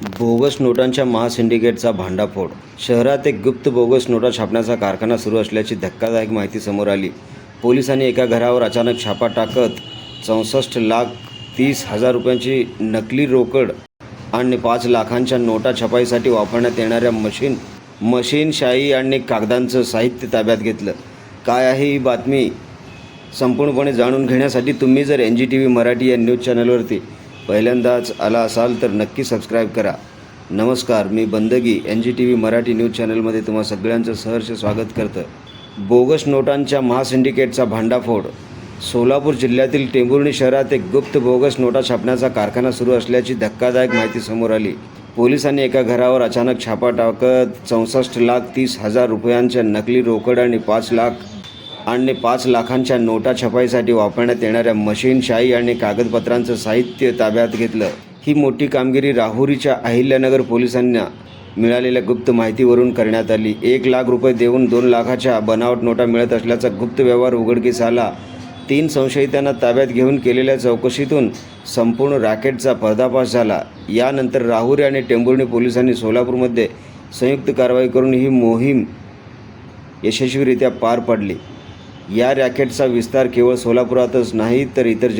Bogus नोटांच्या महासिंडिकेटचा भांडाफोड. शहरात एक गुप्त बोगस नोटा छापण्याचा कारखाना सुरू असल्याची धक्कादायक माहिती समोर आली. पोलिसांनी एका घरावर अचानक छापा टाकत चौसष्ट लाख तीस हजार रुपयांची नकली रोकड आणि पाच लाखांच्या नोटा छपाईसाठी वापरण्यात येणाऱ्या मशीन मशीनशाही आणि कागदांचं साहित्य ताब्यात घेतलं. काय आहे ही बातमी? संपूर्णपणे जाणून घेण्यासाठी तुम्ही जर N G T V Marathi या न्यूज चॅनलवरती पहिल्यांदाच आला असाल तर नक्की सबस्क्राईब करा. नमस्कार मी Bandagi N G T V Marathi news चॅनलमध्ये तुम्हा सगळ्यांचं सहर्ष स्वागत करतं बोगस नोटांच्या महासिंडिकेटचा भांडाफोड. सोलापूर जिल्ह्यातील टेंभुर्णी शहरात एक गुप्त बोगस नोटा छापण्याचा कारखाना सुरू असल्याची धक्कादायक माहिती समोर आली. पोलिसांनी एका घरावर अचानक छापा टाकत चौसष्ट लाख तीस हजार रुपयांच्या नकली रोकड आणि पाच लाख आणि पाच लाखांच्या नोटा छपाईसाठी वापरण्यात येणाऱ्या मशीन शाई आणि कागदपत्रांचं साहित्य ताब्यात घेतलं. ही मोठी कामगिरी राहुरीच्या अहिल्यानगर पोलिसांना मिळालेल्या गुप्त माहितीवरून करण्यात आली. एक लाख रुपये देऊन दोन लाखाच्या बनावट नोटा मिळत असल्याचा गुप्त व्यवहार उघडकीस आला. तीन संशयितांना ताब्यात घेऊन केलेल्या चौकशीतून संपूर्ण रॅकेटचा पर्दाफाश झाला. यानंतर राहुरी आणि टेंभुर्णी पोलिसांनी सोलापूरमध्ये संयुक्त कारवाई करून ही मोहीम यशस्वीरित्या पार पडली. या रॅकेटचा विस्तार केवळ सोलापुरातच नाही तर इतर